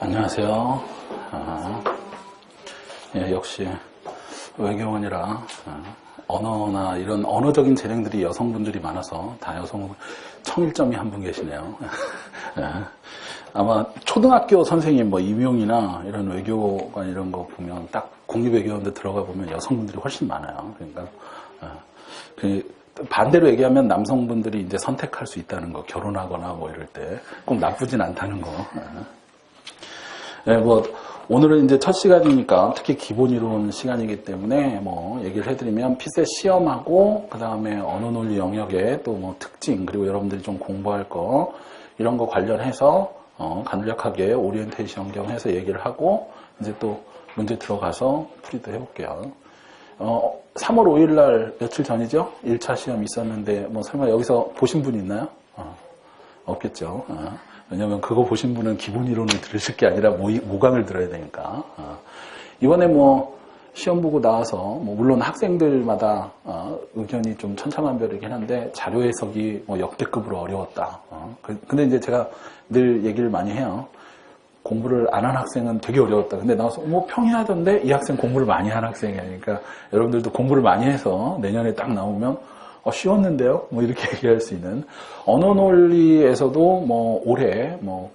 안녕하세요. 아, 예, 역시 외교원이라 아, 언어나 이런 언어적인 재능들이 여성분들이 많아서 다 여성 청일점이 한 분 계시네요. 예, 아마 초등학교 선생님 뭐 임용이나 이런 외교관 이런 거 보면 딱 국립외교원대 들어가 보면 여성분들이 훨씬 많아요. 그러니까 아, 그 반대로 얘기하면 남성분들이 이제 선택할 수 있다는 거 결혼하거나 뭐 이럴 때 꼭 나쁘진 않다는 거. 예. 네, 뭐 오늘은 이제 첫 시간이니까 특히 기본 이론 시간이기 때문에 뭐 얘기를 해드리면 피셋 시험하고 그 다음에 언어 논리 영역의 또 뭐 특징 그리고 여러분들이 좀 공부할 거 이런 거 관련해서 어, 간략하게 오리엔테이션 겸 해서 얘기를 하고 이제 또 문제 들어가서 풀이도 해볼게요. 어, 3월 5일 날 며칠 전이죠? 1차 시험 있었는데 뭐 설마 여기서 보신 분 있나요? 어, 없겠죠. 어. 왜냐면 그거 보신 분은 기본 이론을 들으실 게 아니라 모, 모강을 들어야 되니까. 어. 이번에 뭐 시험 보고 나와서 뭐 물론 학생들마다 어, 의견이 좀 천차만별이긴 한데 자료 해석이 뭐 역대급으로 어려웠다. 어. 그, 근데 이제 제가 늘 얘기를 많이 해요. 공부를 안 한 학생은 되게 어려웠다. 근데 나와서 뭐 평이하던데 이 학생 공부를 많이 한 학생이야. 그러니까 여러분들도 공부를 많이 해서 내년에 딱 나오면 어, 쉬웠는데요? 뭐 이렇게 얘기할 수 있는 언어 논리에서도 뭐 올해 뭐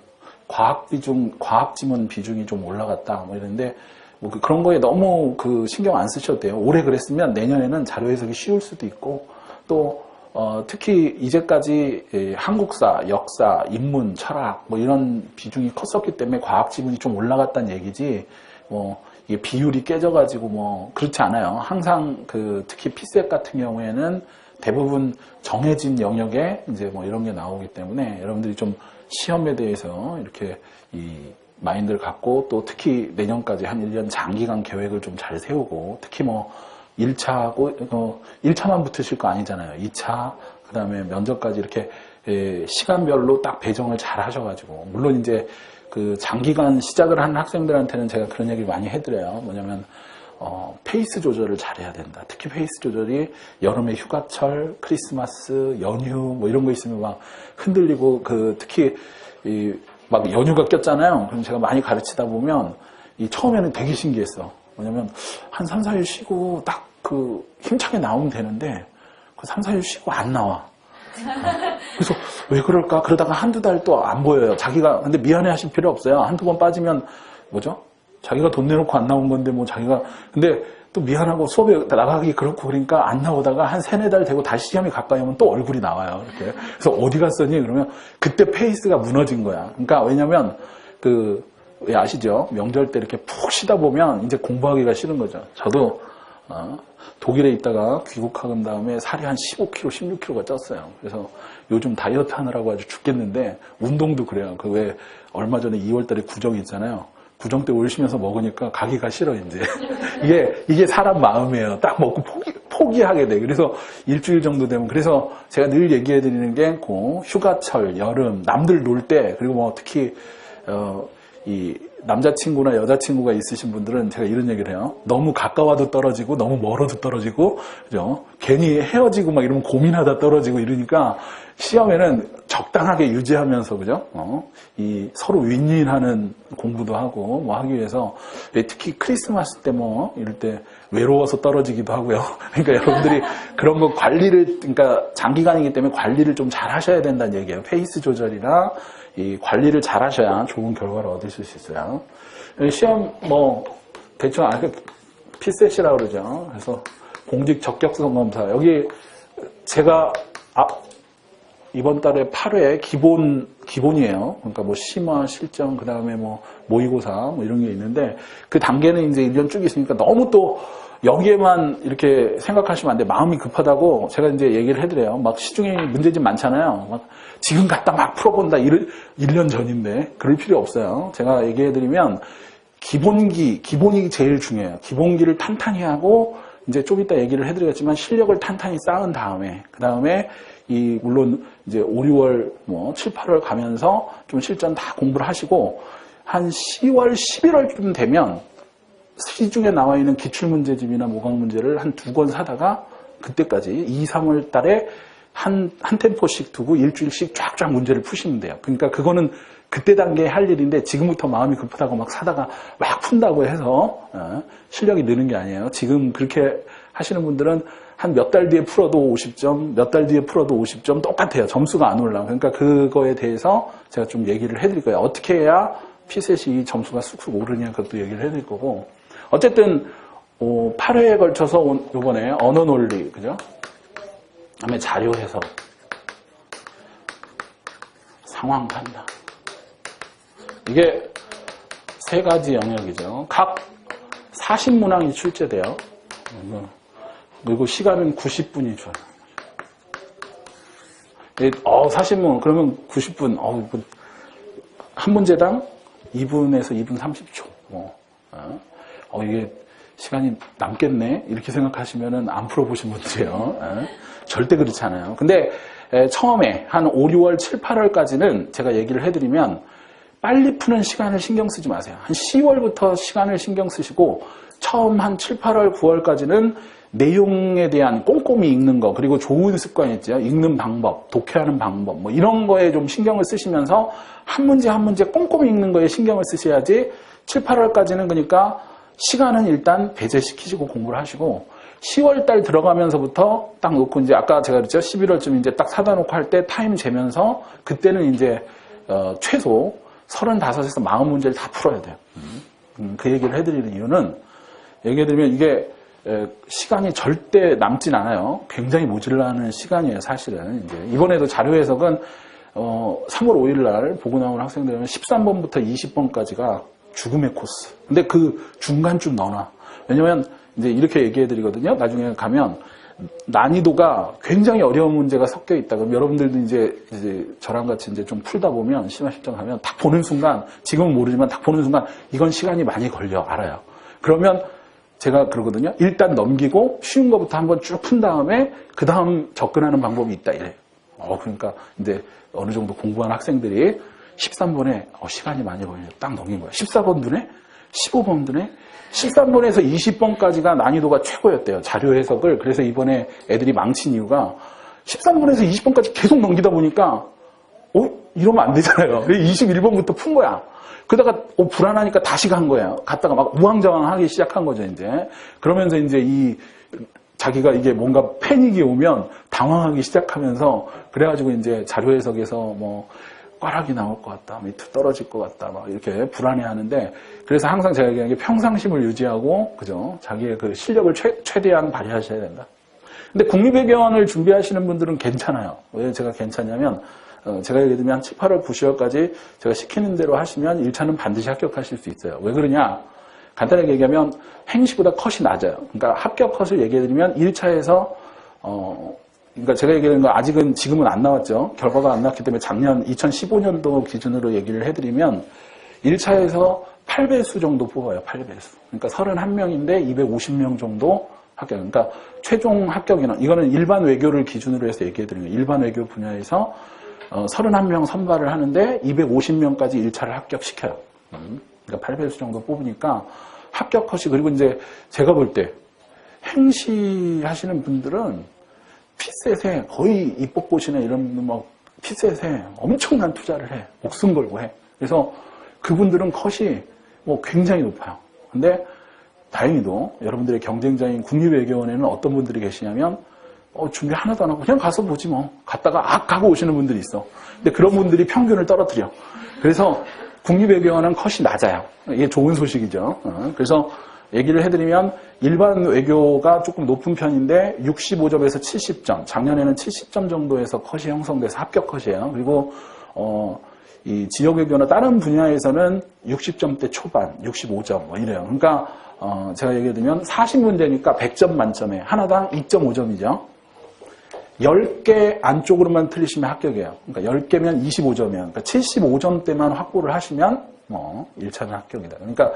과학 비중, 과학 지문 비중이 좀 올라갔다 뭐 이런데 뭐 그런 거에 너무 그 신경 안 쓰셔도 돼요. 올해 그랬으면 내년에는 자료 해석이 쉬울 수도 있고 또 어, 특히 이제까지 한국사, 역사, 인문, 철학 뭐 이런 비중이 컸었기 때문에 과학 지문이 좀 올라갔다는 얘기지 뭐 이게 비율이 깨져가지고 뭐 그렇지 않아요. 항상 그 특히 피셋 같은 경우에는 대부분 정해진 영역에 이제 뭐 이런 게 나오기 때문에 여러분들이 좀 시험에 대해서 이렇게 이 마인드를 갖고 또 특히 내년까지 한 1년 장기간 계획을 좀 잘 세우고 특히 뭐 1차하고 어, 1차만 붙으실 거 아니잖아요. 2차 그 다음에 면접까지 이렇게 예, 시간별로 딱 배정을 잘 하셔가지고 물론 이제 그 장기간 시작을 하는 학생들한테는 제가 그런 얘기를 많이 해드려요. 뭐냐면 어, 페이스 조절을 잘해야 된다. 특히 페이스 조절이 여름에 휴가철, 크리스마스, 연휴 뭐 이런 거 있으면 막 흔들리고 그 특히 이 막 연휴가 꼈잖아요. 그럼 제가 많이 가르치다 보면 이 처음에는 되게 신기했어. 뭐냐면 한 3, 4일 쉬고 딱 그 힘차게 나오면 되는데 그 3, 4일 쉬고 안 나와. 그래서 왜 그럴까? 그러다가 한두 달 또 안 보여요. 자기가 근데 미안해 하실 필요 없어요. 한두 번 빠지면 뭐죠? 자기가 돈 내놓고 안 나온 건데 뭐 자기가 근데 또 미안하고 수업에 나가기 그렇고 그러니까 안 나오다가 한 세네 달 되고 다시 시험이 가까이 오면 또 얼굴이 나와요. 이렇게. 그래서 어디 갔었니? 그러면 그때 페이스가 무너진 거야. 그러니까 왜냐면 그, 왜 아시죠? 명절 때 이렇게 푹 쉬다 보면 이제 공부하기가 싫은 거죠. 저도, 어, 독일에 있다가 귀국한 다음에 살이 한 15kg, 16kg가 쪘어요. 그래서 요즘 다이어트 하느라고 아주 죽겠는데 운동도 그래요. 그 왜 얼마 전에 2월 달에 구정 있잖아요. 구정 때 올시면서 먹으니까 가기가 싫어 이제 이게 이게 사람 마음이에요. 딱 먹고 포기 포기하게 돼. 그래서 일주일 정도 되면 그래서 제가 늘 얘기해 드리는 게그 휴가철, 여름, 남들 놀 때 그리고 뭐 특히 어, 이 남자친구나 여자친구가 있으신 분들은 제가 이런 얘기를 해요. 너무 가까워도 떨어지고 너무 멀어도 떨어지고 그죠? 괜히 헤어지고 막 이러면 고민하다 떨어지고 이러니까 시험에는 적당하게 유지하면서 그죠? 어? 이 서로 윈윈하는 공부도 하고 뭐 하기 위해서 특히 크리스마스 때 뭐 이럴 때 외로워서 떨어지기도 하고요. 그러니까 여러분들이 그런 거 관리를 그러니까 장기간이기 때문에 관리를 좀 잘 하셔야 된다는 얘기예요. 페이스 조절이나 이 관리를 잘 하셔야 좋은 결과를 얻으실 수 있어요. 시험 뭐 대충 아 피셋이라고 그러죠. 그래서 공직 적격성 검사 여기 제가 아, 이번 달에 8회 기본, 기본이에요. 그러니까 뭐 심화, 실정, 그 다음에 뭐 모의고사, 뭐 이런 게 있는데 그 단계는 이제 1년 쭉 있으니까 너무 또 여기에만 이렇게 생각하시면 안 돼. 마음이 급하다고 제가 이제 얘기를 해드려요. 막 시중에 문제집 많잖아요. 막 지금 갖다 막 풀어본다. 1, 1년 전인데. 그럴 필요 없어요. 제가 얘기해드리면 기본기, 기본이 제일 중요해요. 기본기를 탄탄히 하고 이제 좀 이따 얘기를 해드리겠지만 실력을 탄탄히 쌓은 다음에 그 다음에 이 물론 이제 5, 6월 뭐 7, 8월 가면서 좀 실전 다 공부를 하시고 한 10월, 11월쯤 되면 시중에 나와 있는 기출문제집이나 모강문제를 한 두 권 사다가 그때까지 2, 3월 달에 한, 한 템포씩 두고 일주일씩 쫙쫙 문제를 푸시면 돼요. 그러니까 그거는 그때 단계에 할 일인데 지금부터 마음이 급하다고 막 사다가 막 푼다고 해서 어, 실력이 느는 게 아니에요. 지금 그렇게 하시는 분들은 한 몇 달 뒤에 풀어도 50점, 몇 달 뒤에 풀어도 50점 똑같아요. 점수가 안 올라요. 그러니까 그거에 대해서 제가 좀 얘기를 해드릴 거예요. 어떻게 해야 피셋이 점수가 쑥쑥 오르냐 그것도 얘기를 해드릴 거고 어쨌든 8회에 걸쳐서 온- 요번에 언어 논리 그죠? 다음에 자료 해석 상황 판단 이게 세 가지 영역이죠. 각 40문항이 출제돼요. 그리고- 시간은 90분이 줘요. 예, 어, 40문, 그러면 90분, 어, 그, 한 문제당 2분에서 2분 30초. 뭐, 어, 어, 이게 시간이 남겠네? 이렇게 생각하시면은 안 풀어보신 문제예요. 어? 절대 그렇지 않아요. 근데 에, 처음에 한 5, 6월, 7, 8월까지는 제가 얘기를 해드리면 빨리 푸는 시간을 신경 쓰지 마세요. 한 10월부터 시간을 신경 쓰시고 처음 한 7, 8월, 9월까지는 내용에 대한 꼼꼼히 읽는 거 그리고 좋은 습관 있죠. 읽는 방법, 독해하는 방법 뭐 이런 거에 좀 신경을 쓰시면서 한 문제 한 문제 꼼꼼히 읽는 거에 신경을 쓰셔야지 7, 8월까지는 그러니까 시간은 일단 배제시키시고 공부를 하시고 10월 달 들어가면서부터 딱 놓고 이제 아까 제가 그랬죠. 11월쯤 이제 딱 사다 놓고 할 때 타임 재면서 그때는 이제 어, 최소 35에서 40 문제를 다 풀어야 돼요. 음, 그 얘기를 해드리는 이유는 얘기해드리면 이게 에, 시간이 절대 남진 않아요. 굉장히 모질라는 시간이에요, 사실은. 이제 이번에도 자료 해석은 어, 3월 5일 날 보고 나온 학생들은 13번부터 20번까지가 죽음의 코스. 근데 그 중간쯤 넣어놔. 왜냐면 이제 이렇게 얘기해 드리거든요. 나중에 가면 난이도가 굉장히 어려운 문제가 섞여 있다. 그럼 여러분들도 이제, 이제 저랑 같이 이제 좀 풀다 보면 심화 실전 하면 딱 보는 순간 지금은 모르지만 딱 보는 순간 이건 시간이 많이 걸려 알아요. 그러면 제가 그러거든요. 일단 넘기고 쉬운 것부터 한번 쭉 푼 다음에 그 다음 접근하는 방법이 있다 이래요. 어 그러니까 이제 어느 정도 공부한 학생들이 13번에 어, 시간이 많이 걸려 딱 넘긴 거야. 14번 눈에 15번 눈에 13번에서 20번까지가 난이도가 최고였대요. 자료 해석을. 그래서 이번에 애들이 망친 이유가 13번에서 20번까지 계속 넘기다 보니까 어? 이러면 안 되잖아요. 21번부터 푼 거야. 그러다가 어, 불안하니까 다시 간 거예요. 갔다가 막 우왕좌왕 하기 시작한 거죠, 이제. 그러면서 이제 이 자기가 이게 뭔가 패닉이 오면 당황하기 시작하면서 그래가지고 이제 자료 해석에서 뭐 꽈락이 나올 것 같다, 밑으로 떨어질 것 같다, 막 이렇게 불안해하는데 그래서 항상 제가 얘기하는 게 평상심을 유지하고 그죠? 자기의 그 실력을 최, 최대한 발휘하셔야 된다. 근데 국립외교원을 준비하시는 분들은 괜찮아요. 왜 제가 괜찮냐면 어, 제가 예를 들면 한 7, 8월, 9시월까지 제가 시키는 대로 하시면 1차는 반드시 합격하실 수 있어요. 왜 그러냐? 간단하게 얘기하면 행시보다 컷이 낮아요. 그러니까 합격 컷을 얘기해드리면 1차에서 어, 그러니까 제가 얘기하는 거 아직은 지금은 안 나왔죠. 결과가 안 나왔기 때문에 작년 2015년도 기준으로 얘기를 해드리면 1차에서 8배수 정도 뽑아요. 8배수. 그러니까 31명인데 250명 정도 합격. 그러니까 최종 합격 인원. 이거는 일반 외교를 기준으로 해서 얘기해 드리는 거예요. 일반 외교 분야에서 어, 31명 선발을 하는데 250명까지 1차를 합격시켜요. 음, 그러니까 8배수 정도 뽑으니까 합격 컷이 그리고 이제 제가 볼 때 행시 하시는 분들은 피셋에 거의 입법고시나 이런 막 피셋에 엄청난 투자를 해. 목숨 걸고 해. 그래서 그분들은 컷이 뭐 굉장히 높아요. 근데 다행히도 여러분들의 경쟁자인 국립외교원에는 어떤 분들이 계시냐면 어, 준비 하나도 안 하고 그냥 가서 보지 뭐. 갔다가 악 하고 오시는 분들이 있어. 근데 그런 분들이 평균을 떨어뜨려. 그래서 국립외교원은 컷이 낮아요. 이게 좋은 소식이죠. 어, 그래서 얘기를 해드리면 일반 외교가 조금 높은 편인데 65점에서 70점. 작년에는 70점 정도에서 컷이 형성돼서 합격 컷이에요. 그리고 어, 이 지역 외교나 다른 분야에서는 60점대 초반, 65점 뭐 이래요. 그러니까 어, 제가 얘기해드리면 40문제니까 100점 만점에 하나당 2.5점이죠. 10개 안쪽으로만 틀리시면 합격이에요. 그러니까 10개면 25점이에요. 그러니까 75점대만 확보를 하시면 뭐 1차는 합격이다. 그러니까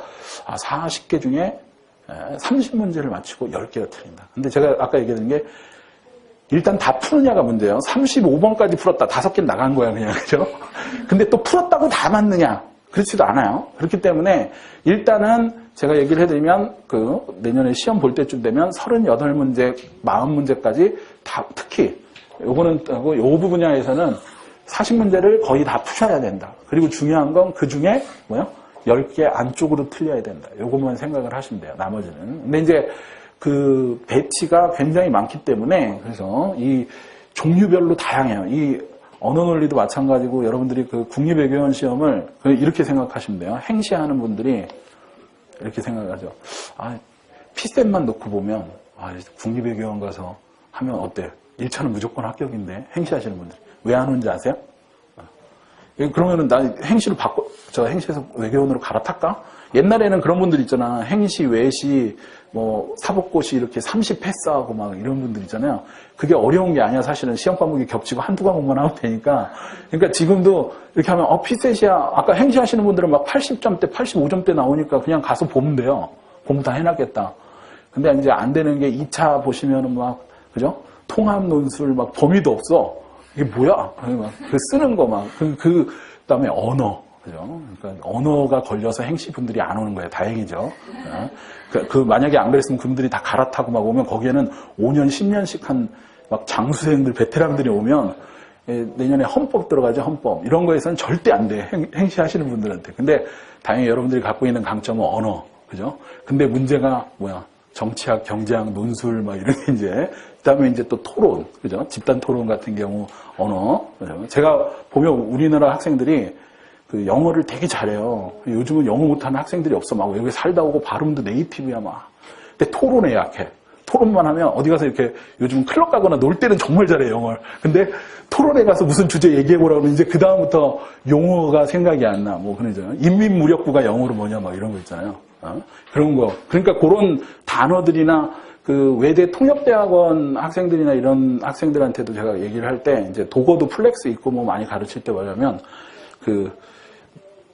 아, 40개 중에 30문제를 맞추고 10개가 틀린다. 근데 제가 아까 얘기했던 게 일단 다 푸느냐가 문제예요. 35번까지 풀었다. 다섯 개 나간 거야, 그냥. 그죠? 근데 또 풀었다고 다 맞느냐? 그렇지도 않아요. 그렇기 때문에 일단은 제가 얘기를 해드리면 그 내년에 시험 볼 때쯤 되면 38문제, 40문제까지 다 특히 요거는 요 부분야에서는 40문제를 거의 다 푸셔야 된다. 그리고 중요한 건 그 중에 뭐요? 10개 안쪽으로 틀려야 된다. 요것만 생각을 하시면 돼요. 나머지는. 근데 이제 그 배치가 굉장히 많기 때문에 그래서 이 종류별로 다양해요. 이 언어 논리도 마찬가지고 여러분들이 그 국립외교원 시험을 그 이렇게 생각하시면 돼요. 행시하는 분들이 이렇게 생각하죠. 아, 피셋만 놓고 보면 아, 국립외교원 가서 하면 어때? 1차는 무조건 합격인데 행시하시는 분들 왜 안 오는지 아세요? 예, 그러면은 나 행시를 바꿔 저 행시에서 외교원으로 갈아탈까? 옛날에는 그런 분들 있잖아. 행시, 외시, 뭐 사법고시 이렇게 30 패스하고 막 이런 분들 있잖아요. 그게 어려운 게 아니야. 사실은 시험 과목이 겹치고 한두 과목만 하면 되니까. 그러니까 지금도 이렇게 하면 어 피셋이야. 아까 행시 하시는 분들은 막 80점대, 85점대 나오니까 그냥 가서 보면 돼요. 공부 다 해놨겠다. 근데 이제 안 되는 게 2차 보시면은 막 그죠? 통합 논술 막 범위도 없어. 이게 뭐야? 막그 쓰는 거 막, 그, 그, 다음에 언어. 그죠? 그러니까 언어가 걸려서 행시 분들이 안 오는 거예요. 다행이죠. 어? 그, 그 만약에 안 그랬으면 그분들이 다 갈아타고 막 오면 거기에는 5년, 10년씩 한 막 장수생들, 베테랑들이 오면 예, 내년에 헌법 들어가죠, 헌법. 이런 거에서는 절대 안 돼. 행, 행시하시는 분들한테. 근데 다행히 여러분들이 갖고 있는 강점은 언어. 그죠? 근데 문제가 뭐야? 정치학, 경제학, 논술, 막 이런 게 이제, 그 다음에 이제 또 토론, 그죠? 집단 토론 같은 경우, 언어. 그죠? 제가 보면 우리나라 학생들이 그 영어를 되게 잘해요. 요즘은 영어 못하는 학생들이 없어. 막 여기 살다 오고 발음도 네이티브야, 막. 근데 토론에 약해. 토론만 하면 어디 가서 이렇게 요즘 클럽 가거나 놀 때는 정말 잘해, 영어를. 근데 토론에 가서 무슨 주제 얘기해 보라고 하면 이제 그 다음부터 용어가 생각이 안 나. 뭐, 그러죠. 인민무력부가 영어로 뭐냐, 막 이런 거 있잖아요. 어? 그런 거. 그러니까 그런 단어들이나 그 외대 통역대학원 학생들이나 이런 학생들한테도 제가 얘기를 할 때 이제 독어도 플렉스 있고 뭐 많이 가르칠 때 뭐냐면 그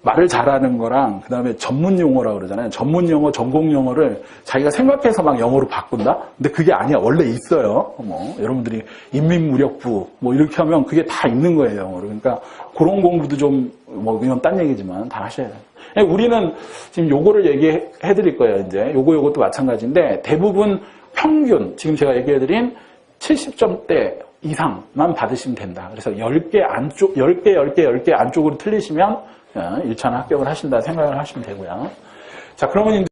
말을 잘하는 거랑 그다음에 전문 용어라고 그러잖아요. 전문 용어, 전공 용어를 자기가 생각해서 막 영어로 바꾼다? 근데 그게 아니야. 원래 있어요. 뭐 여러분들이 인민무력부 뭐 이렇게 하면 그게 다 있는 거예요. 영어로. 그러니까 그런 공부도 좀뭐 이건 딴 얘기지만 다 하셔야 돼요. 예, 우리는 지금 요거를 얘기해 드릴 거예요. 이제 요거 요것도 마찬가지인데 대부분 평균 지금 제가 얘기해 드린 70점대 이상만 받으시면 된다. 그래서 10개 안쪽, 10개, 10개, 10개 안쪽으로 틀리시면 1차는 합격을 하신다 생각을 하시면 되고요. 자, 그러면